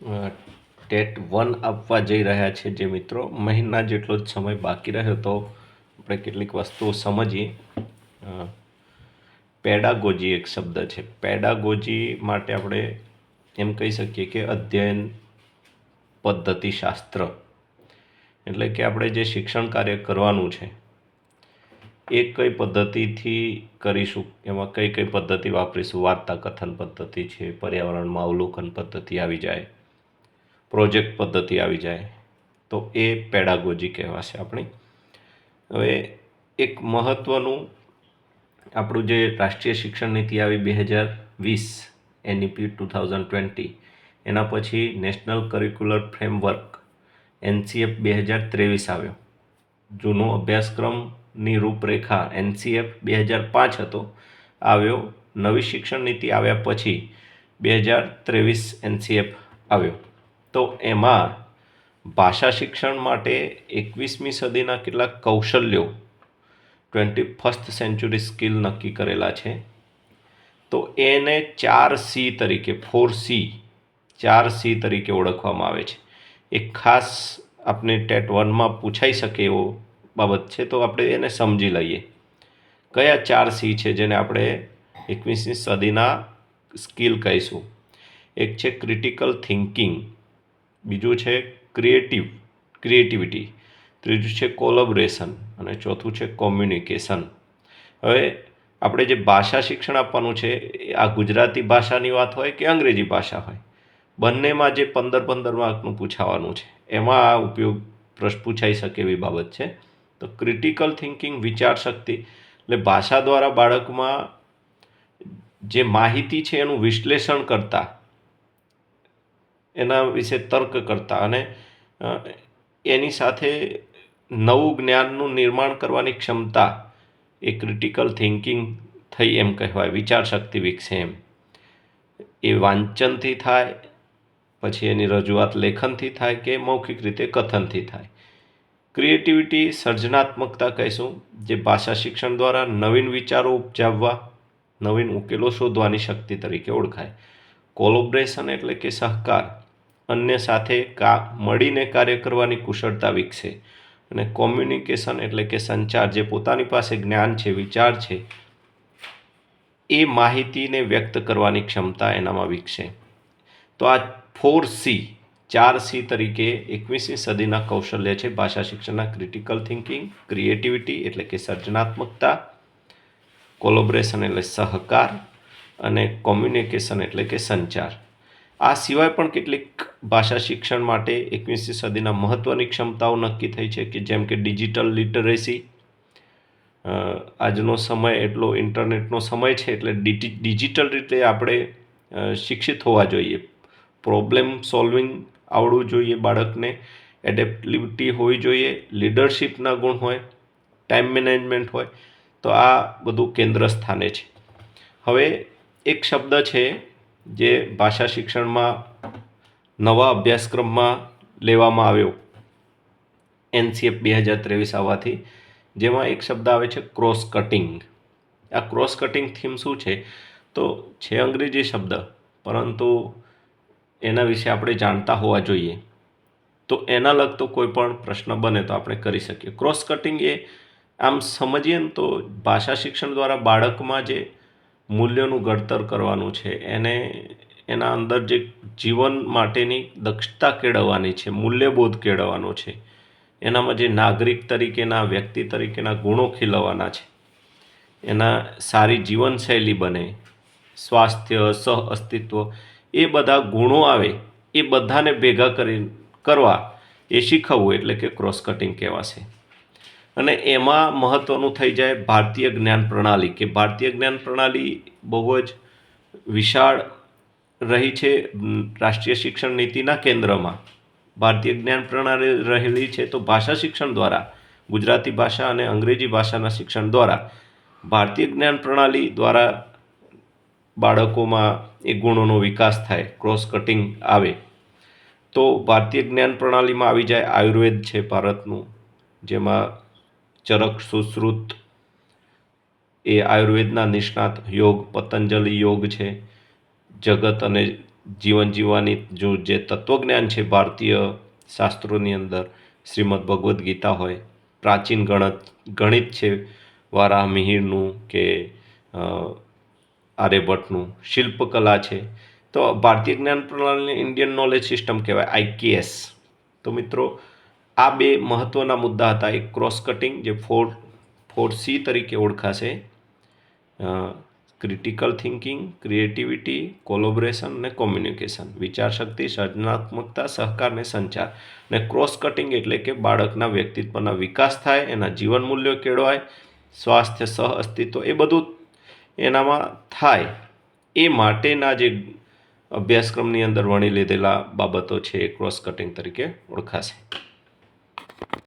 TET one આપવા જઈ રહ્યા છે જે મિત્રો. મહિના જેટલો જ સમય બાકી રહ્યો તો આપણે કેટલીક વસ્તુઓ સમજીએ. પેડાગોજી એક શબ્દ છે. પેડાગોજી માટે આપણે એમ કહી શકીએ કે અધ્યયન પદ્ધતિશાસ્ત્ર એટલે કે આપણે જે શિક્ષણ કાર્ય કરવાનું છે, એ કઈ પદ્ધતિથી કરીશું? એમાં કઈ કઈ પદ્ધતિ વાપરીશું? વાર્તા કથન પદ્ધતિ છે, પર્યાવરણમાં અવલોકન પદ્ધતિ આવી જાય. પ્રોજેક્ટ પદ્ધતિ આવી જાય, તો એ પેડાગોજી કહેવાશે આપણી. હવે એક મહત્ત્વનું આપણું જે રાષ્ટ્રીય શિક્ષણ નીતિ આવી બે હજાર વીસ એનઈપી ટુ થાઉઝન્ડ ટ્વેન્ટી, એના પછી નેશનલ કરિક્યુલર ફ્રેમવર્ક એનસીએફ બે હજાર ત્રેવીસ આવ્યો. જૂનો અભ્યાસક્રમની રૂપરેખા એનસીએફ બે હજાર પાંચ હતો, આવ્યો. નવી શિક્ષણ નીતિ આવ્યા પછી બે હજાર ત્રેવીસ એનસીએફ આવ્યો. તો એમાં ભાષા શિક્ષણ માટે એકવીસમી સદીના કેટલાક કૌશલ્યો ટ્વેન્ટી ફર્સ્ટ સેન્ચુરી સ્કિલ નક્કી કરેલા છે. તો એને ચાર સી તરીકે ફોર સી ચાર સી તરીકે ઓળખવામાં આવે છે. એક ખાસ આપણે ટેટ વનમાં પૂછાઈ શકે એવો બાબત છે, તો આપણે એને સમજી લઈએ. કયા ચાર સી છે જેને આપણે એકવીસમી સદીના સ્કિલ કહીશું? એક છે ક્રિટિકલ થિંકિંગ બીજું છે ક્રિએટિવ ક્રિએટિવિટી ત્રીજું છે કોલબરેશન અને ચોથું છે કોમ્યુનિકેશન હવે આપણે જે ભાષા શિક્ષણ આપવાનું છે આ ગુજરાતી ભાષાની વાત હોય કે અંગ્રેજી ભાષા હોય, બંનેમાં જે પંદર પંદર માર્કનું પૂછાવાનું છે, એમાં આ ઉપયોગ પ્રશ્ન પૂછાઈ શકે એવી બાબત છે. તો ક્રિટિકલ થિંકિંગ વિચાર શક્તિ, એટલે ભાષા દ્વારા બાળકમાં જે માહિતી છે એનું વિશ્લેષણ કરતા એના વિશે તર્ક કરતા અને એની સાથે નવું જ્ઞાનનું નિર્માણ કરવાની ક્ષમતા, એ ક્રિટિકલ થિંકિંગ થઈ એમ કહેવાય, વિચાર શક્તિ વિકસે એમ. એ વાંચનથી થાય, પછી એની રજૂઆત લેખનથી થાય કે મૌખિક રીતે કથનથી થાય. ક્રિએટિવિટી સર્જનાત્મકતા કહીશું, જે ભાષા શિક્ષણ દ્વારા નવીન વિચારો ઉપજાવવા, નવીન ઉકેલો શોધવાની શક્તિ તરીકે ઓળખાય. કોલોબ્રેશન એટલે કે સહકાર. અન્ય સાથે કા, મળીને કાર્ય કરવાની કુશળતા વિકસે. અને કોમ્યુનિકેશન એટલે કે સંચાર, જે પોતાની પાસે જ્ઞાન છે, વિચાર છે, એ માહિતીને વ્યક્ત કરવાની ક્ષમતા એનામાં વિકસે. તો આ ફોર સી, ચાર સી તરીકે એકવીસમી સદીના કૌશલ્ય છે ભાષા શિક્ષણના ક્રિટિકલ થિંકિંગ ક્રિએટિવિટી એટલે કે સર્જનાત્મકતા કોલોબરેશન એટલે સહકાર, અને કોમ્યુનિકેશન એટલે કે સંચાર. આ સિવાય પણ કેટલીક ભાષા શિક્ષણ માટે એકવીસમી સદીના મહત્ત્વની ક્ષમતાઓ નક્કી થઈ છે કે જેમ કે ડિજિટલ લિટરેસી આજનો સમય એટલો ઇન્ટરનેટનો સમય છે એટલે ડિજિટલ રીતે આપણે શિક્ષિત હોવા જોઈએ. પ્રોબ્લેમ સોલ્વિંગ આવડવું જોઈએ બાળકને, એડેપ્ટિવિટી હોવી જોઈએ, લીડરશિપના ગુણ હોય, ટાઈમ મેનેજમેન્ટ હોય, તો આ બધું કેન્દ્ર સ્થાને છે. હવે એક શબ્દ છે જે ભાષા શિક્ષણમાં નવા અભ્યાસક્રમમાં લેવામાં આવ્યો. એનસીએફ બે હજાર ત્રેવીસ આવવાથી, જેમાં એક શબ્દ આવે છે ક્રોસ કટિંગ આ ક્રોસ કટિંગ થીમ શું છે? તો છે અંગ્રેજી શબ્દ, પરંતુ એના વિશે આપણે જાણતા હોવા જોઈએ. તો એના લગતો કોઈ પણ પ્રશ્ન બને તો આપણે કરી શકીએ. ક્રોસ કટિંગ એ આમ સમજીએ ને તો ભાષા શિક્ષણ દ્વારા બાળકમાં જે મૂલ્યોનું ઘડતર કરવાનું છે. એને એના અંદર જે જીવન માટેની દક્ષતા કેળવવાની છે, મૂલ્યબોધ કેળવવાનો છે. એનામાં જે નાગરિક તરીકેના, વ્યક્તિ તરીકેના ગુણો ખીલવવાના છે. એના સારી જીવનશૈલી બને, સ્વાસ્થ્ય, સહ અસ્તિત્વ, એ બધા ગુણો આવે, એ બધાને ભેગા કરી, કરવા એ શીખવવું એટલે કે ક્રોસ કટિંગ કહેવાશે. અને એમાં મહત્ત્વનું થઈ જાય ભારતીય જ્ઞાન પ્રણાલી, કે ભારતીય જ્ઞાન પ્રણાલી બહુ જ વિશાળ રહી છે રાષ્ટ્રીય શિક્ષણ નીતિના કેન્દ્રમાં. ભારતીય જ્ઞાન પ્રણાલી રહેલી છે તો ભાષા શિક્ષણ દ્વારા, ગુજરાતી ભાષા અને અંગ્રેજી ભાષાના શિક્ષણ દ્વારા, ભારતીય જ્ઞાન પ્રણાલી દ્વારા બાળકોમાં એ ગુણોનો વિકાસ થાય, ક્રોસ કટિંગ આવે. તો ભારતીય જ્ઞાન પ્રણાલીમાં આવી જાય આયુર્વેદ છે, ભારતનું, જેમાં ચરક સુશ્રુત. એ આયુર્વેદના નિષ્ણાત યોગ, પતંજલિ યોગ છે. જગત અને જીવન જીવવાની જો જે તત્વજ્ઞાન છે ભારતીય શાસ્ત્રોની અંદર, શ્રીમદ ભગવદ્ ગીતા હોય. પ્રાચીન ગણત, ગણિત છે વારાહ મિહિરનું કે આર્યભટ્ટનું. શિલ્પકલા છે. તો ભારતીય જ્ઞાન પ્રણાલીને ઇન્ડિયન નોલેજ સિસ્ટમ કહેવાય આઈકેએસ તો મિત્રો આ બે મહત્ત્વના મુદ્દા હતા. એક ક્રોસ કટિંગ જે ફોર ફોર સી તરીકે ઓળખાશે. ક્રિટિકલ થિંકિંગ ક્રિએટિવિટી કોલોબરેશન અને કોમ્યુનિકેશન વિચારશક્તિ સર્જનાત્મકતા, સહકાર ને સંચાર. ને ક્રોસ કટિંગ એટલે કે બાળકના વ્યક્તિત્વના વિકાસ થાય, એના જીવન મૂલ્યો કેળવાય, સ્વાસ્થ્ય, સહ અસ્તિત્વ એ બધું એનામાં થાય. એ માટેના જે અભ્યાસક્રમની અંદર વણી લીધેલા બાબતો છે એ ક્રોસ કટિંગ તરીકે ઓળખાશે.